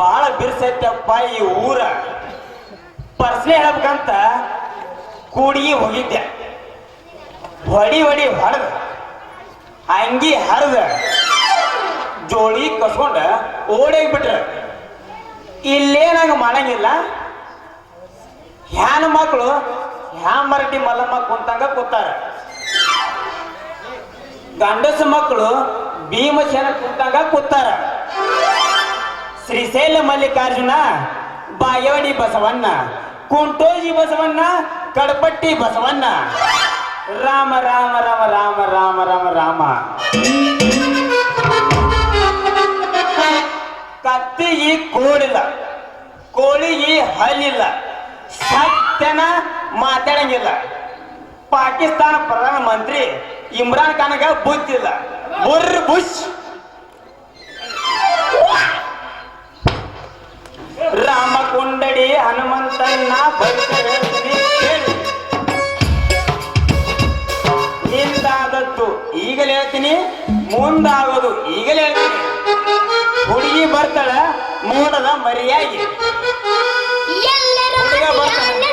ಅನ್ಸೈತಪ್ಪ ಈ ಊರ. ಪರ್ಸ್ನೆ ಹೇಳ್ಬೇಕಂತ ಕೂಡಿಗೆ ಹೋಗಿದ್ದೆ. ಹೊಡಿ ಹೊಡಿ ಹೊಡೆದ. ಅಂಗಿ ಹರಿದ. ಜೋಳಿ ಕಸ್ಕೊಂಡ ಓಡೋಗ್ಬಿಟ್ರ. ಇಲ್ಲೇನಂಗ ಮಾಡಂಗಿಲ್ಲ. ಹ್ಯಾನ ಮಕ್ಕಳು ಹ್ಯಾ ಮರಟಿ ಮಲ್ಲಮ್ಮ ಕುಂತಂಗ ಕೂತಾರ. ಗಂಡಸ ಮಕ್ಕಳು ಭೀಮಸೇನ ಕುಂತಂಗ ಕೂತಾರ. ಶ್ರೀಶೈಲ ಮಲ್ಲಿಕಾರ್ಜುನ, ಬಾಯೋಡಿ ಬಸವಣ್ಣ, ಕುಂಟೋಜಿ ಬಸವಣ್ಣ, ಕಡಪಟ್ಟಿ ಬಸವಣ್ಣ. ರಾಮ ರಾಮ ರಾಮ ರಾಮ ರಾಮ ರಾಮ ರಾಮ. ಕತ್ತಿಗೆ ಕೋಳಿಲ್ಲ ಕೋಳಿಗೆ ಹಲ್ಲಿಲ್ಲ, ಸತ್ಯನ ಮಾತಾಡಂಗಿಲ್ಲ. ಪಾಕಿಸ್ತಾನ ಪ್ರಧಾನಮಂತ್ರಿ ಇಮ್ರಾನ್ ಖಾನ್ಗ ಬುದ್ಧಿಲ್ಲ. ಬುರ್ ಬುಷ್. ಹೇಳ್ತೀನಿ ಮುಂದಾಗೋದು ಈಗಲೇ ಹೇಳ್ತೀನಿ ಹುಡುಗಿ ಬರ್ತಾಳ ಮೋಡದ ಮರಿಯಾಗಿ ಹುಡುಗ ಬರ್ತಾನೆ.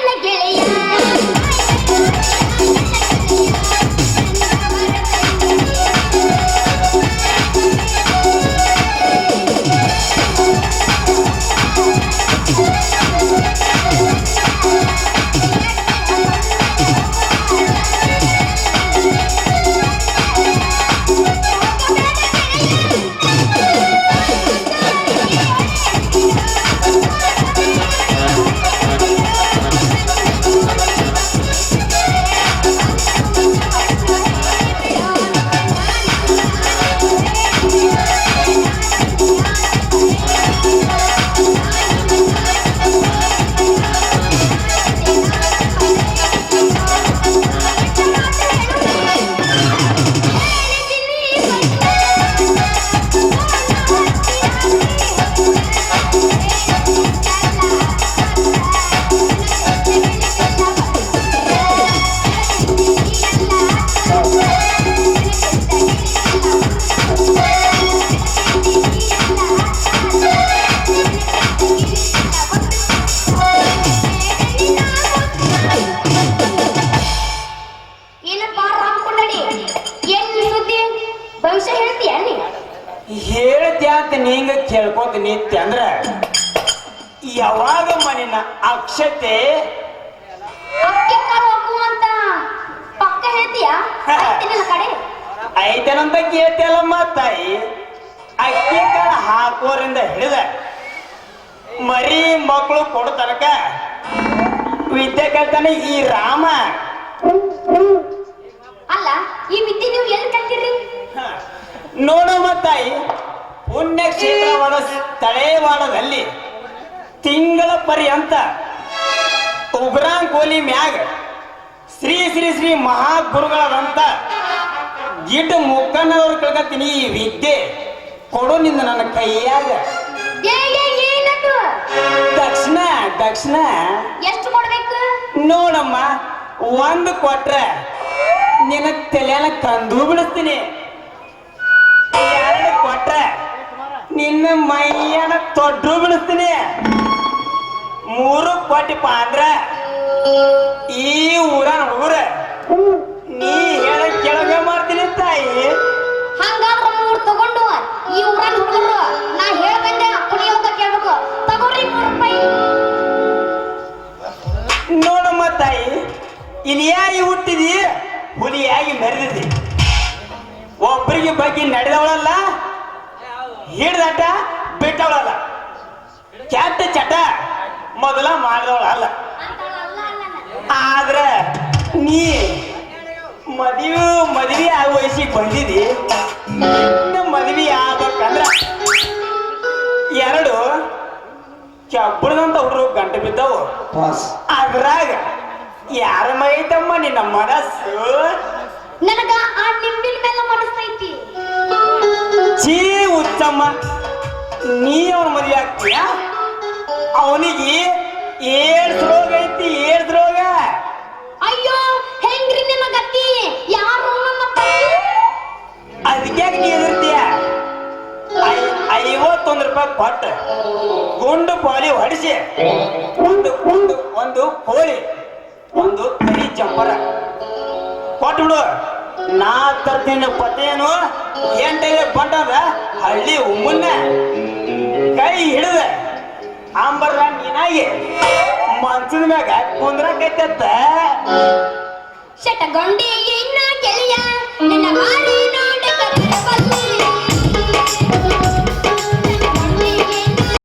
ಕೇಳ್ಕೊಂತ ನಿತ್ಯ ಅಂದ್ರೆ ಯಾವಾಗ ಮನಿನ ಅಕ್ಷತೆ? ಐತೇನಂತ ಕೇಳ್ತಿಯಲ್ಲಮ್ಮ ತಾಯಿ? ಅಕ್ಕಿ ಕಾಳ ಹಾಕೋರಿಂದ ಹಿಡಿದ ಮರಿ ಮಕ್ಕಳು ಕೊಡ ತನಕ ವಿದ್ಯೆ ಕಲ್ತಾನೆ ಈ ರಾಮ. ಅಲ್ಲ ಈ ವಿದ್ಯೆ ನೀವು ಎಲ್ಲಿ ಕಲ್ತಿರ್ರಿ. ನೋಡಮ್ಮ ತಾಯಿ ಪುಣ್ಯ ಕ್ಷೇತ್ರವಾದ ತಳೇವಾಡದಲ್ಲಿ ತಿಂಗಳ ಪರ್ಯಂತ ಉಗ್ರಾಂಕೋಲಿ ಮ್ಯಾಗ ಶ್ರೀ ಶ್ರೀ ಶ್ರೀ ಮಹಾಗುರುಗಳಾದಂತ ಗಿಡ ಮುಕ್ಕಣ್ಣವ್ರು ಕಳ್ಕತ್ತೀನಿ ಈ ವಿದ್ಯೆ ಕೊಡು ನಿಂದ ನನ್ನ ಕೈಯಾಗ. ದಕ್ಷಿಣ ದಕ್ಷಿಣ. ಎಷ್ಟು ಕೊಡ್ಬೇಕು? ನೋಡಮ್ಮ ಒಂದು ಕೊಟ್ರೆ ನಿನ್ನ ತಲೆಯನ್ನ ಕಂದು ಬಿಡಿಸ್ತೀನಿ ಎರಡು ಕೊಟ್ರೆ ನಿನ್ನ ಮೈಯನ್ನ ತೊಡ್ರು ಬಿಡಿಸ್ತೀನಿ. ಮೂರು ಕೋಟಿ ಅಂದ್ರ ಈ ಊರ ಹುಡುಗರ ನೀ ಹೇಳ ಕೆಳಗೆ ಮಾಡ್ತೀನಿ ತಾಯಿ. ಹಂಗಾದ್ರ ಮೂರು ತಗೊಂಡು ಈ ಊರಲ್ಲಿ ಹುಡುಗರು ನಾ ಹೇಳ್ದಂಗೆ ಕುಣಿಯೋದ ಕೇಳ್ಬೇಕು. ತಗೋರಿ ಮೂರು ರೂಪಾಯಿ. ನೋಡಮ್ಮ ತಾಯಿ ಇಲಿಯಾಗಿ ಹುಟ್ಟಿದಿ ಹುಲಿಯಾಗಿ ಮೆರೆದಿದ್ದಿ ಒಬ್ಬರಿಗೆ ಬಗ್ಗೆ ನಡೆದವಳಲ್ಲ. ಹಿಡ್ದಟ ಬಿಟ್ಟವಳಲ್ಲ. ಕೆಟ್ಟ ಚಟ ಮೊದಲ ಮಾಡಿದವಳಲ್ಲ ಆದ್ರೆ ನೀ ಮದುವೆ ಮದುವೆ ಆಗೋ ವಯಸ್ಸಿಗೆ ಬಂದಿದಿ ಇನ್ನು ಮದುವೆ ಆಗ್ಬೇಕಂದ್ರ ಎರಡು ಕೆಬ್ಬಳದಂತ ಹುಡುಗರು ಗಂಟೆ ಬಿದ್ದವು. ಅದ್ರಾಗ ಯಾರ ಮೈತಮ್ಮ ನಿನ್ನ ಮನಸ್ಸು? ನನಗ ಆ ನಿಂಬಿನ ಮೇಲೆ ಮನಸ್ತೈತಿ ಚೀ ಉತ್ತಮ. ನೀ ಅವ್ರ ಮದುವೆ ಆಗ್ತೀಯ? ಅವನಿಗೆ ಏಡ್ಸ್ ರೋಗ ಐತಿ ಏಡ್ಸ್ ರೋಗ. ಅಯ್ಯೋ ಹೆಂಗ್ರಿ ಗತಿ? ಯಾರು ಅದಕ್ಕೆ ನೀ ಎದುರ್ತೀಯ ಐವತ್ತೊಂದು ರೂಪಾಯಿ ಕೊಟ್ಟ ಗುಂಡು ಪಾಲಿ ಹೊಡಿಸಿ ಒಂದು ಒಂದು ಒಂದು ಕೋಳಿ ಒಂದು ಕೈ ಕೊಟ್ಟು ಕೊಟ್ಬಿಡು ನಾ ತರ್ತೀನಿ ಪತೇನು ಎಂಟೈಲೆ ಬಂಡದ ಹಳ್ಳಿ ಉಮ್ಮನ್ನ ಕೈ ಹಿಡಿದೆ ಆಂಬರ್ ನೀನಾಗಿ ಮನ್ಸಿನ ಮ್ಯಾಗ ಕುಂದ್ರ ಕೈತತ್ತ ಶಟಗೊಂಡಿಯಲ್ಲಿ ಇನ್ನ ಕೆಲಿಯ ನಿನ್ನ ಬಾರಿ